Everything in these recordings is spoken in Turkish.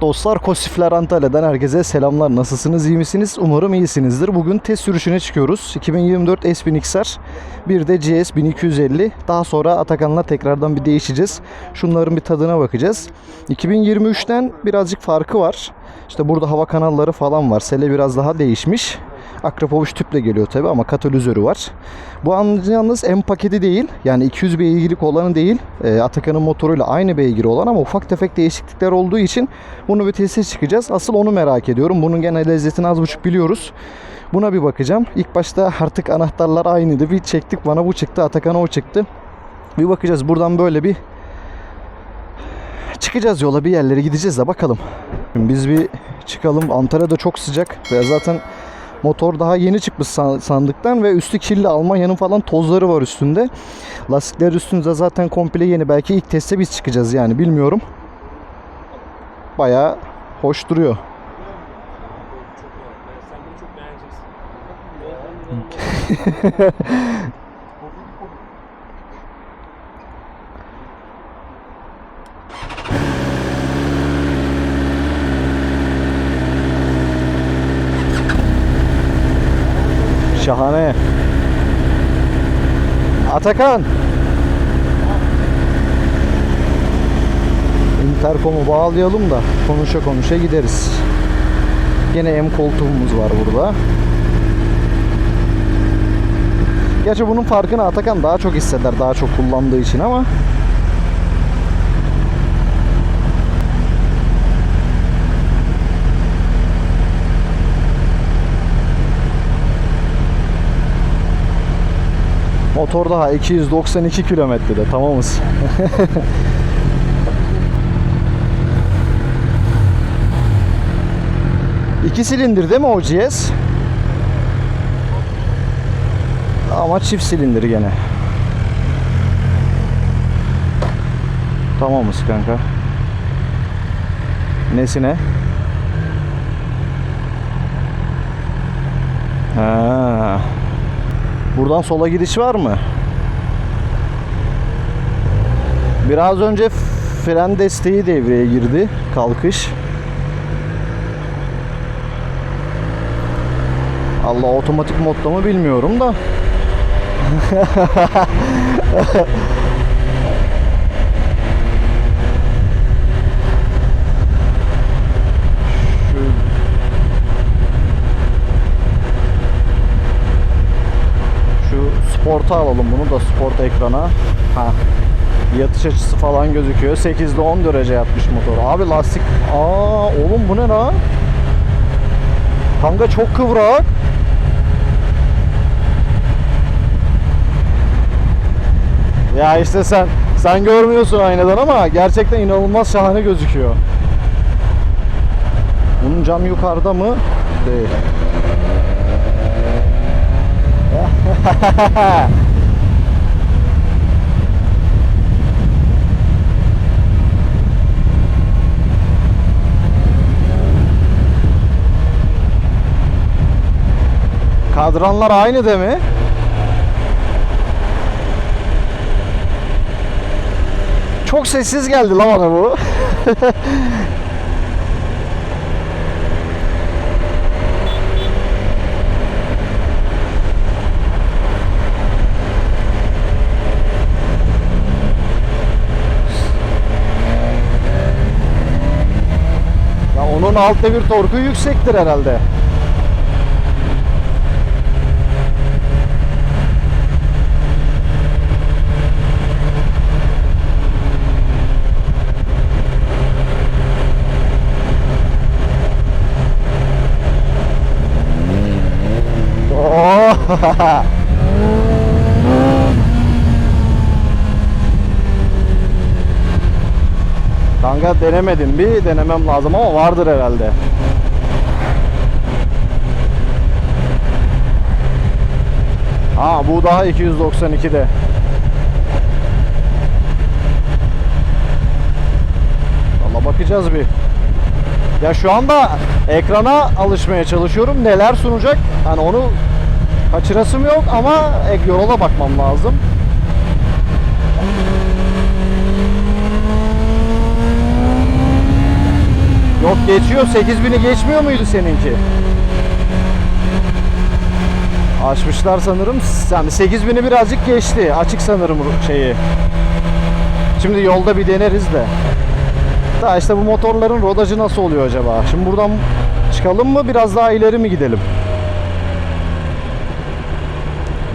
Dostlar Kosifler Antalya'dan herkese selamlar. Nasılsınız, iyi misiniz? Umarım iyisinizdir. Bugün test sürüşüne çıkıyoruz. 2024 S1000 XR, bir de GS 1250. Daha sonra Atakan'la tekrardan bir değişeceğiz. Şunların bir tadına bakacağız. 2023'ten birazcık farkı var. İşte burada hava kanalları falan var. Sele biraz daha değişmiş. Akrapovic tüple geliyor tabi ama katalizörü var. Bu an yalnız M paketi değil. Yani 200 beygirlik olanı değil. E, Atakan'ın motoruyla aynı beygiri olan ama ufak tefek değişiklikler olduğu için bunu bir teste çıkacağız. Asıl onu merak ediyorum. Bunun gene lezzetini az buçuk biliyoruz. Buna bir bakacağım. İlk başta artık anahtarlar aynıydı. Bir çektik bana bu çıktı. Atakan'a o çıktı. Bir bakacağız. Buradan böyle bir çıkacağız yola bir yerlere gideceğiz de bakalım. Biz bir çıkalım. Antalya'da çok sıcak ve zaten motor daha yeni çıkmış san- sandıktan ve üstü kirli Almanya'nın falan tozları var üstünde. Lastikler üstünde zaten komple yeni. Belki ilk teste biz çıkacağız yani bilmiyorum. Bayağı hoş duruyor. Sen bunu çok beğeneceksin. Şahane. Atakan. Interkomu bağlayalım da konuşa konuşa gideriz. Yine M koltuğumuz var burada. Gerçi bunun farkını Atakan daha çok hisseder daha çok kullandığı için ama motor daha 292 kilometrede tamamız. İki silindir değil mi o GS? Ama çift silindir gene. Tamamız kanka. Nesine? Ha. Buradan sola gidiş var mı? Biraz önce fren desteği devreye girdi. Kalkış. Allah otomatik modda mı bilmiyorum da. Şu Şu sporta alalım bunu da sport ekrana. Ha. Yatış açısı falan gözüküyor. 8'de 10 derece yatmış motor. Abi lastik. Aa oğlum bu ne lan? Kanka çok kıvrak. Ya işte sen sen görmüyorsun aynadan ama gerçekten inanılmaz şahane gözüküyor. Bunun cam yukarıda mı? Değil. Kadranlar aynı değil mi? Çok sessiz geldi lan bana bu. ya onun alt devir torku yüksektir herhalde. Oo. Kanka denemedim bir denemem lazım ama vardır herhalde. Ha bu daha 292'de. Valla bakacağız bir. Ya şu anda ekrana alışmaya çalışıyorum. Neler sunacak? Hani onu kaçırasım yok ama yola bakmam lazım. Yok geçiyor 8000'i geçmiyor muydu seninki? Açmışlar sanırım. Yani 8000'i birazcık geçti. Açık sanırım şeyi. Şimdi yolda bir deneriz de. Daha işte bu motorların rodajı nasıl oluyor acaba? Şimdi buradan çıkalım mı biraz daha ileri mi gidelim?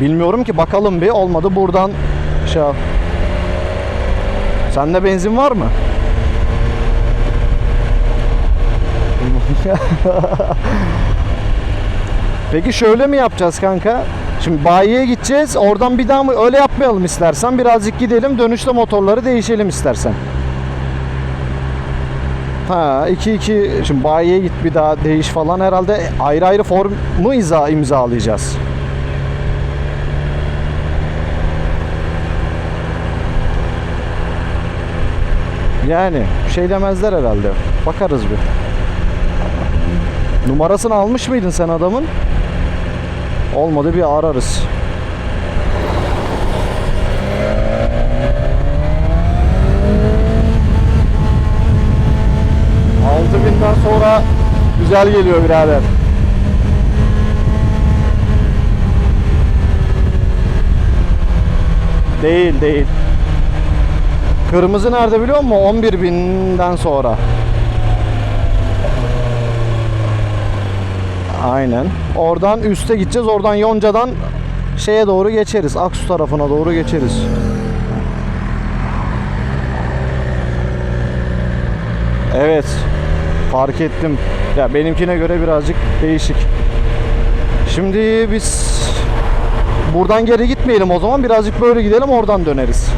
Bilmiyorum ki bakalım bir olmadı buradan şey. Sende benzin var mı? Peki şöyle mi yapacağız kanka? Şimdi bayiye gideceğiz. Oradan bir daha mı öyle yapmayalım istersen. Birazcık gidelim. Dönüşte motorları değişelim istersen. Ha 2 2 şimdi bayiye git bir daha değiş falan herhalde ayrı ayrı formu iza imzalayacağız. Yani bir şey demezler herhalde. Bakarız bir. Numarasını almış mıydın sen adamın? Olmadı bir ararız. Altı binden sonra güzel geliyor birader. Değil değil. Kırmızı nerede biliyor musun? 11 binden sonra. Aynen. Oradan üste gideceğiz. Oradan Yonca'dan şeye doğru geçeriz. Aksu tarafına doğru geçeriz. Evet. Fark ettim. Ya benimkine göre birazcık değişik. Şimdi biz buradan geri gitmeyelim o zaman. Birazcık böyle gidelim oradan döneriz.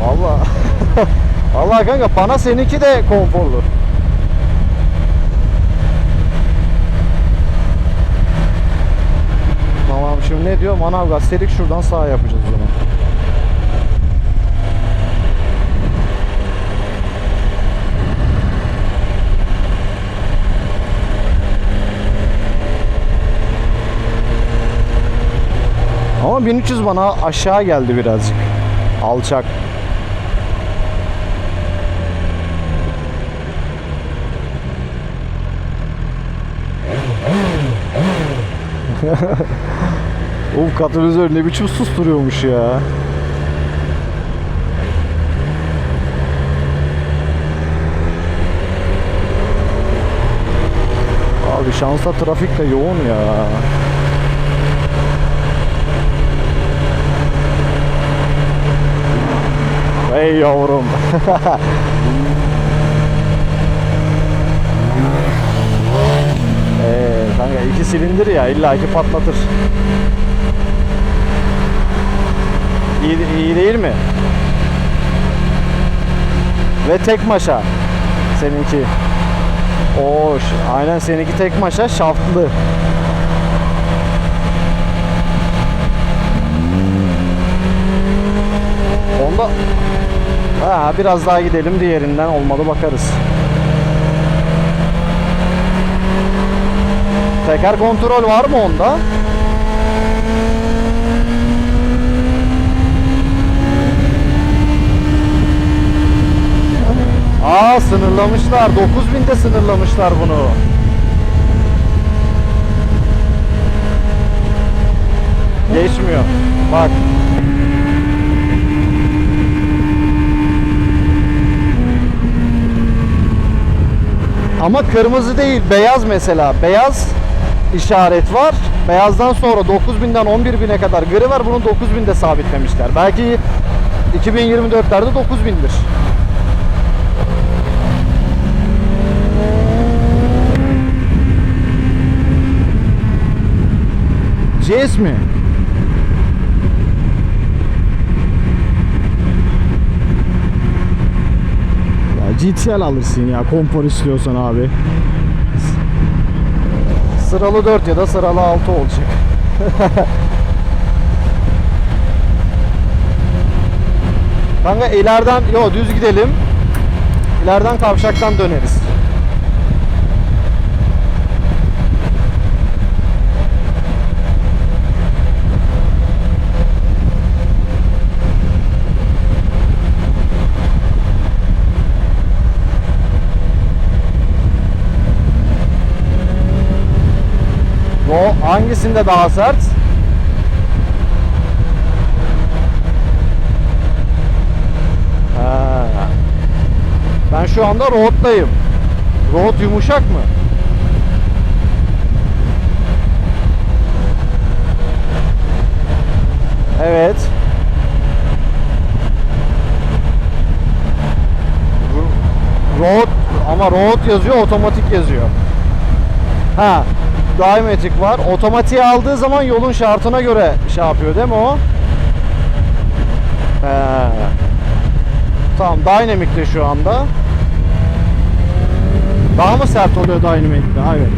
Valla. Valla kanka bana seninki de konforlu. Tamam şimdi ne diyor? Manavgat Selik şuradan sağ yapacağız o zaman. Ama 1300 bana aşağı geldi birazcık. Alçak. Uf katalizör ne biçim susturuyormuş ya. Abi şansa trafik de yoğun ya. Ey yavrum. Ee, kanka iki silindir ya illa ki patlatır. İyi, iyi değil mi? Ve tek maşa seninki. Oş, aynen seninki tek maşa şaftlı. Onda ha, biraz daha gidelim diğerinden olmadı bakarız. Teker kontrol var mı onda? Aa sınırlamışlar. 9000'de sınırlamışlar bunu. Geçmiyor. Bak. Ama kırmızı değil, beyaz mesela. Beyaz işaret var. Beyazdan sonra 9000'den 11000'e kadar gri var. Bunu 9000'de sabitlemişler. Belki 2024'lerde 9000'dir. CS mi? Ya GTL alırsın ya konfor istiyorsan abi. Sıralı 4 ya da sıralı 6 olacak. Kanka ileriden yo düz gidelim. İleriden kavşaktan döneriz. O hangisinde daha sert? Ha. Ben şu anda road'dayım. Road yumuşak mı? Evet. Road ama road yazıyor, otomatik yazıyor. Ha, Dymatic var. Otomatiğe aldığı zaman yolun şartına göre şey yapıyor değil mi o? He. Tamam, Dynamic'te şu anda. Daha mı sert oluyor Dynamic'te? Evet.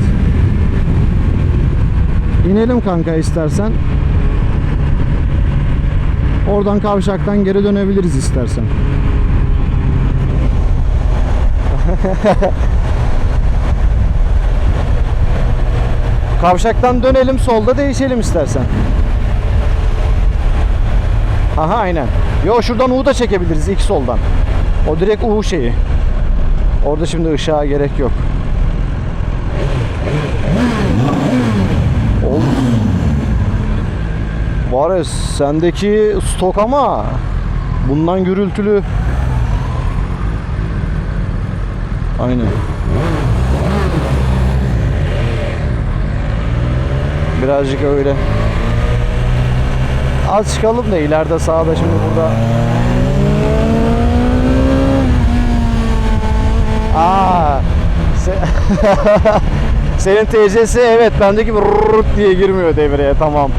İnelim kanka istersen. Oradan kavşaktan geri dönebiliriz istersen. Kavşaktan dönelim solda değişelim istersen. Aha aynen. Yo şuradan U da çekebiliriz ilk soldan. O direkt U şeyi. Orada şimdi ışığa gerek yok. Oğlum. Var sendeki stok ama bundan gürültülü. Aynen. Birazcık öyle. Az çıkalım da ileride sağda şimdi burada. Aa. se- Senin TC'si evet bendeki gibi rrrt diye girmiyor devreye tamam.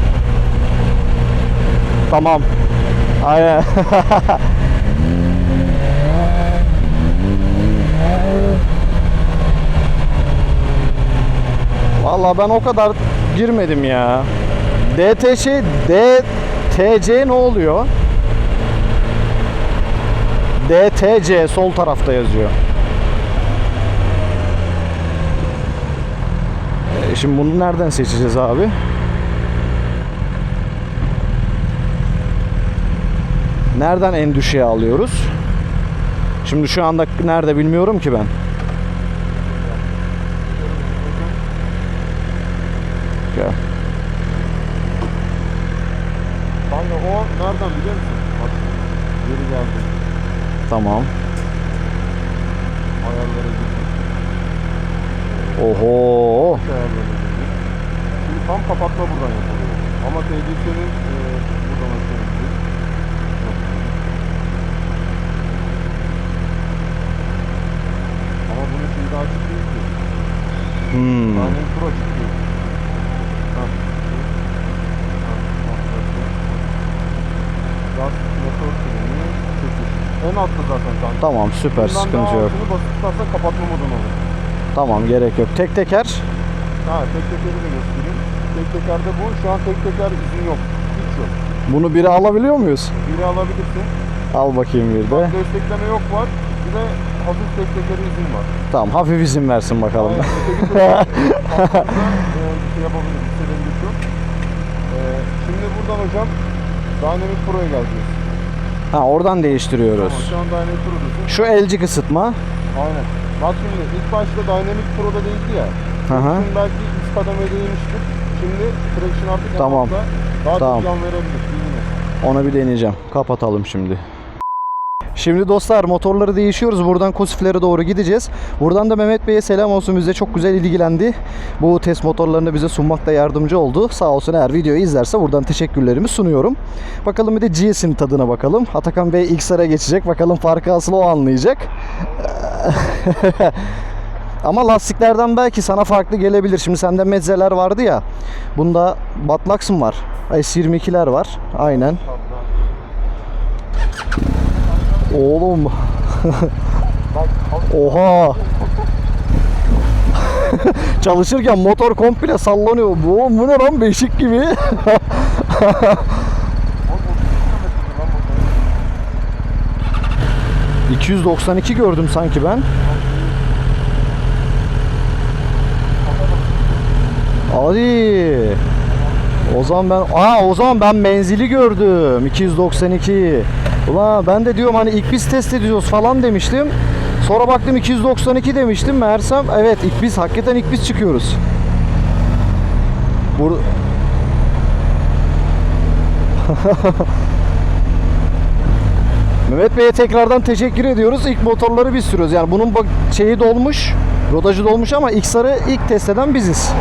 Tamam. Aynen. Vallahi ben o kadar girmedim ya. DTC, DTC ne oluyor? DTC sol tarafta yazıyor. E, Şimdi bunu nereden seçeceğiz abi? Nereden en düşüğe alıyoruz? Şimdi şu anda nerede bilmiyorum ki ben. Gel. Kanka o nereden biliyor musun? Bak geri geldi. Tamam. Ayarlara. Oho. Şimdi tam kapatma buradan yapılıyor. Ama TC'nin e, buradan açıyoruz. Ama bunun şeyi daha açık değil ki. Hmm. Tane tur açık değil. Ha. Ha, ha, bakın. Gaz motor freni çekiş. En altta zaten kanka. Tamam süper Bundan sıkıntı daha yok. altını basıp kapatma modunu olur. Tamam gerek yok. Tek teker. Ha tek tekeri de göstereyim. Tek tekerde bu. Şu an tek teker izin yok. Hiç yok. Bunu biri alabiliyor muyuz? Biri alabilirsin. Al bakayım bir de. Bak destekleme yok var. Bir de hafif tek tekeri izin var. Tamam hafif izin versin bakalım. Aynen. Öteki altında, e, bir şey yapabiliriz. Bir şu. E, şimdi buradan hocam Dynamic Pro'ya geleceğiz. Ha oradan değiştiriyoruz. Tamam, şu an Dynamic. Şu elcik ısıtma. Aynen. Bak şimdi ilk başta Dynamic Pro'da değildi ya. Hı hı. Şimdi belki üst kademeye değmiştir. Şimdi Traction artık Tamam. daha Tamam. çok can verebilir. Onu bir deneyeceğim. Kapatalım şimdi. Şimdi dostlar motorları değişiyoruz. Buradan Kosiflere doğru gideceğiz. Buradan da Mehmet Bey'e selam olsun. Bize çok güzel ilgilendi. Bu test motorlarını bize sunmakta yardımcı oldu. Sağ olsun eğer videoyu izlerse buradan teşekkürlerimi sunuyorum. Bakalım bir de GS'in tadına bakalım. Atakan Bey XR'a geçecek. Bakalım farkı asıl o anlayacak. Ama lastiklerden belki sana farklı gelebilir. Şimdi sende mezzeler vardı ya. Bunda Batlax'ın var. S22'ler var. Aynen. Oğlum. Oha. Çalışırken motor komple sallanıyor. Bu, bu ne lan beşik gibi. ...292 gördüm sanki ben. Hadi. O zaman ben aa o zaman ben menzili gördüm 292. Ulan ben de diyorum hani ilk biz test ediyoruz falan demiştim. Sonra baktım 292 demiştim. Meğersem evet ilk biz hakikaten ilk biz çıkıyoruz. Bur Mehmet Bey'e tekrardan teşekkür ediyoruz. İlk motorları biz sürüyoruz. Yani bunun bak şeyi dolmuş, rodajı dolmuş ama XR'ı ilk test eden biziz.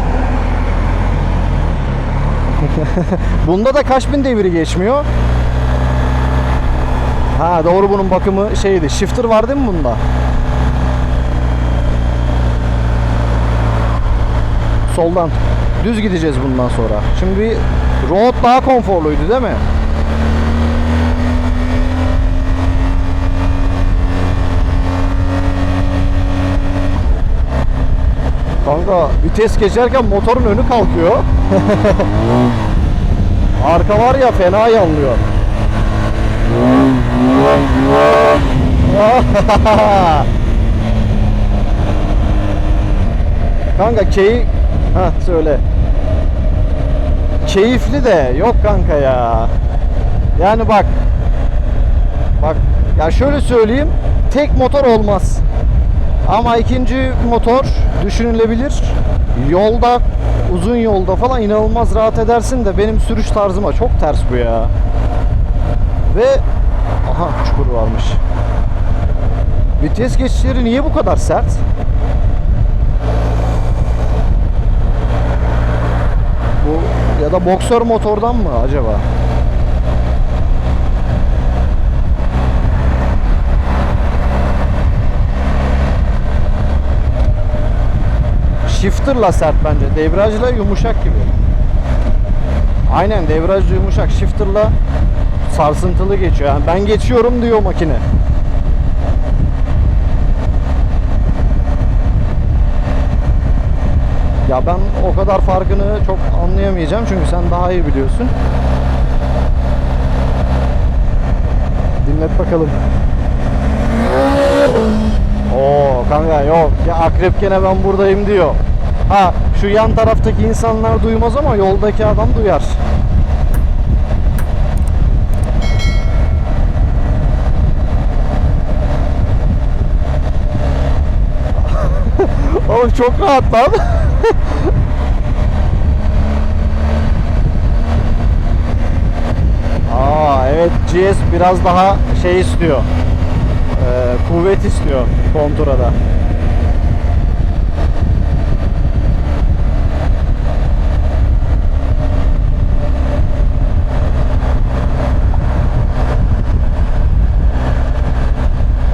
Bunda da kaç bin deviri geçmiyor? Ha doğru bunun bakımı şeydi. Shifter var değil mi bunda? Soldan. Düz gideceğiz bundan sonra. Şimdi road daha konforluydu değil mi? Kanka vites geçerken motorun önü kalkıyor. Arka var ya fena yanlıyor. kanka keyif... Ha söyle. Keyifli de yok kanka ya. Yani bak. Bak ya şöyle söyleyeyim. Tek motor olmaz. Ama ikinci motor düşünülebilir. Yolda, uzun yolda falan inanılmaz rahat edersin de benim sürüş tarzıma çok ters bu ya. Ve aha çukur varmış. Vites geçişleri niye bu kadar sert? Bu ya da boksör motordan mı acaba? Shifter'la sert bence. Debriyajla yumuşak gibi. Aynen debriyaj yumuşak. Shifter'la sarsıntılı geçiyor. Yani ben geçiyorum diyor makine. Ya ben o kadar farkını çok anlayamayacağım çünkü sen daha iyi biliyorsun. Dinlet bakalım. Oo kanka yok ya akrep gene ben buradayım diyor. Ha şu yan taraftaki insanlar duymaz ama yoldaki adam duyar. Oğlum çok rahat lan. Aa evet GS biraz daha şey istiyor. Ee, kuvvet istiyor konturada.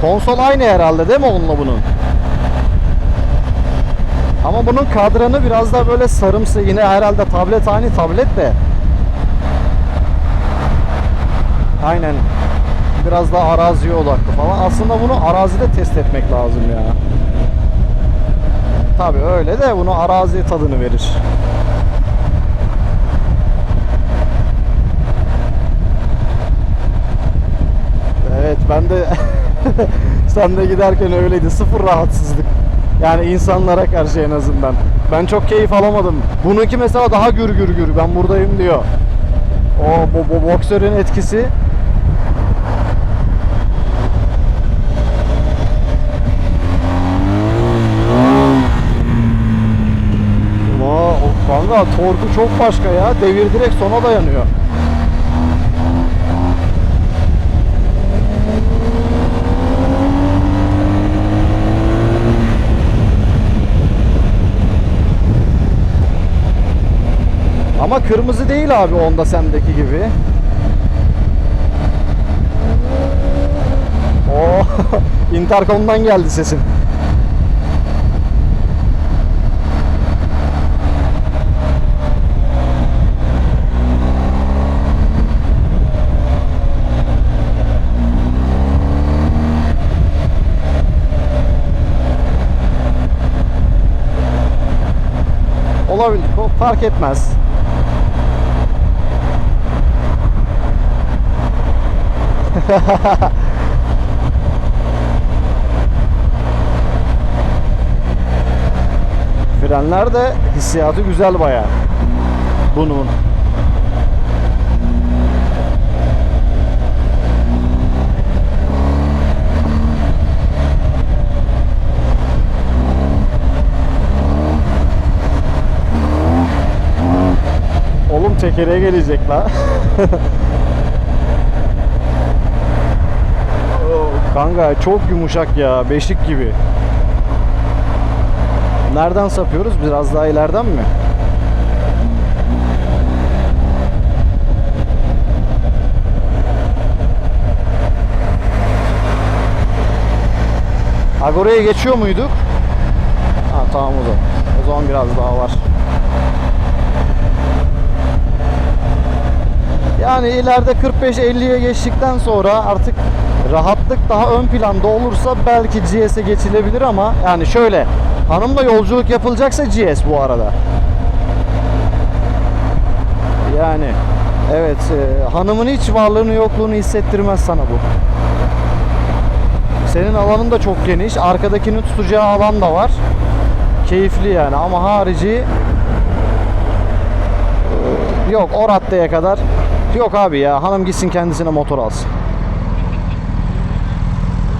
Konsol aynı herhalde değil mi onunla bunun? Ama bunun kadranı biraz daha böyle sarımsı yine herhalde tablet aynı tablet de. Aynen. Biraz daha araziye odaklı falan. Aslında bunu arazide test etmek lazım ya. Tabi öyle de bunu arazi tadını verir. Evet ben de sen de giderken öyleydi. Sıfır rahatsızlık. Yani insanlara karşı en azından. Ben çok keyif alamadım. Bununki mesela daha gür gür gür. Ben buradayım diyor. O bu, bu boksörün etkisi kanka torku çok başka ya. Devir direkt sona dayanıyor. Ama kırmızı değil abi onda sendeki gibi. Oo, interkomdan geldi sesin. Olabilir. o Fark etmez. Frenler de hissiyatı güzel baya. Bunun. şekere gelecek la. Oo, Kanka çok yumuşak ya. Beşik gibi. Nereden sapıyoruz? Biraz daha ileriden mi? Agora'ya geçiyor muyduk? Ha tamam o zaman. O zaman biraz daha var. Yani ileride 45-50'ye geçtikten sonra artık rahatlık daha ön planda olursa belki GS'e geçilebilir ama yani şöyle hanımla yolculuk yapılacaksa GS bu arada. Yani evet e, hanımın hiç varlığını yokluğunu hissettirmez sana bu. Senin alanın da çok geniş. Arkadakini tutacağı alan da var. Keyifli yani ama harici e, yok o raddeye kadar yok abi ya hanım gitsin kendisine motor alsın.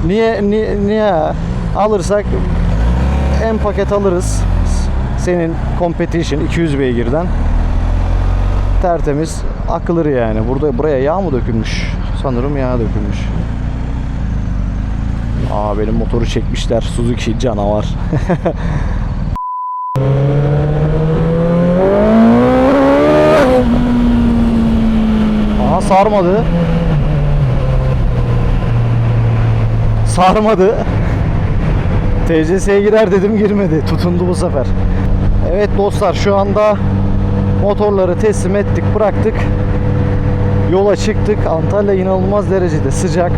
Niye niye, niye alırsak en paket alırız. Senin competition 200 beygirden tertemiz akılır yani. Burada buraya yağ mı dökülmüş? Sanırım yağ dökülmüş. Aa benim motoru çekmişler. Suzuki canavar. Aha sarmadı. Sarmadı. TCS'ye girer dedim girmedi. Tutundu bu sefer. Evet dostlar şu anda motorları teslim ettik bıraktık. Yola çıktık. Antalya inanılmaz derecede sıcak.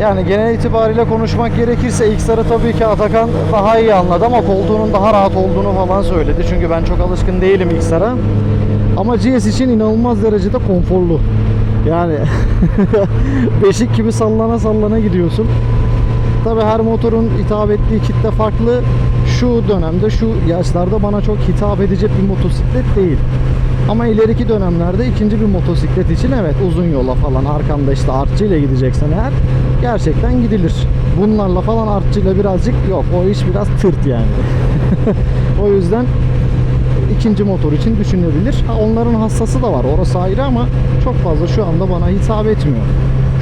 Yani genel itibariyle konuşmak gerekirse XR'ı tabii ki Atakan daha iyi anladı ama koltuğunun daha rahat olduğunu falan söyledi. Çünkü ben çok alışkın değilim XR'a. Ama GS için inanılmaz derecede konforlu. Yani beşik gibi sallana sallana gidiyorsun. Tabi her motorun hitap ettiği kitle farklı. Şu dönemde, şu yaşlarda bana çok hitap edecek bir motosiklet değil. Ama ileriki dönemlerde ikinci bir motosiklet için evet uzun yola falan arkanda işte artçıyla gideceksen eğer gerçekten gidilir. Bunlarla falan artçıyla birazcık yok o iş biraz tırt yani. o yüzden ikinci motor için düşünebilir. Ha, onların hassası da var orası ayrı ama çok fazla şu anda bana hitap etmiyor.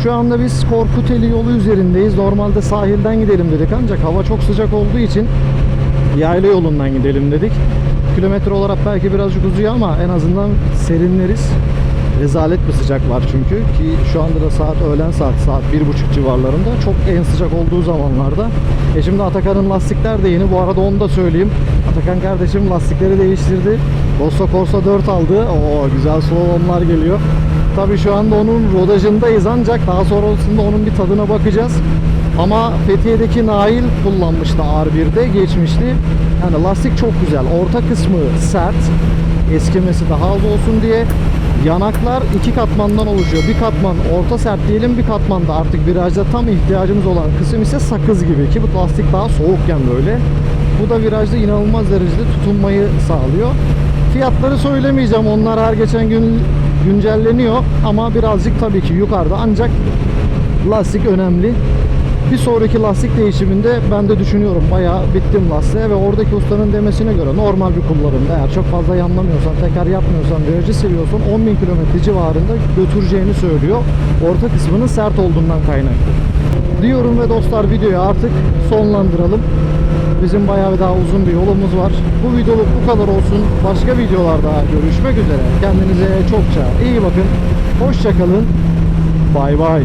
Şu anda biz Korkuteli yolu üzerindeyiz. Normalde sahilden gidelim dedik ancak hava çok sıcak olduğu için yayla yolundan gidelim dedik. Kilometre olarak belki birazcık uzuyor ama en azından serinleriz. Rezalet bir sıcak var çünkü ki şu anda da saat öğlen saat saat bir buçuk civarlarında çok en sıcak olduğu zamanlarda. E şimdi Atakan'ın lastikler de yeni bu arada onu da söyleyeyim. Atakan kardeşim lastikleri değiştirdi. Costa Corsa 4 aldı. Oo güzel slalomlar geliyor. Tabii şu anda onun rodajındayız ancak daha sonrasında onun bir tadına bakacağız. Ama Fethiye'deki Nail kullanmıştı R1'de geçmişti. Yani lastik çok güzel. Orta kısmı sert. Eskimesi daha az olsun diye. Yanaklar iki katmandan oluşuyor. Bir katman orta sert diyelim bir katman da artık virajda tam ihtiyacımız olan kısım ise sakız gibi ki bu lastik daha soğukken böyle. Bu da virajda inanılmaz derecede tutunmayı sağlıyor. Fiyatları söylemeyeceğim. Onlar her geçen gün güncelleniyor ama birazcık tabii ki yukarıda ancak lastik önemli. Bir sonraki lastik değişiminde ben de düşünüyorum bayağı bittim lastiğe ve oradaki ustanın demesine göre normal bir kullanımda eğer çok fazla yanlamıyorsan, teker yapmıyorsan, virajı seviyorsan 10.000 km civarında götüreceğini söylüyor. Orta kısmının sert olduğundan kaynaklı. Diyorum ve dostlar videoyu artık sonlandıralım. Bizim bayağı bir daha uzun bir yolumuz var. Bu videoluk bu kadar olsun. Başka videolarda görüşmek üzere. Kendinize çokça iyi bakın. Hoşçakalın. Bay bay.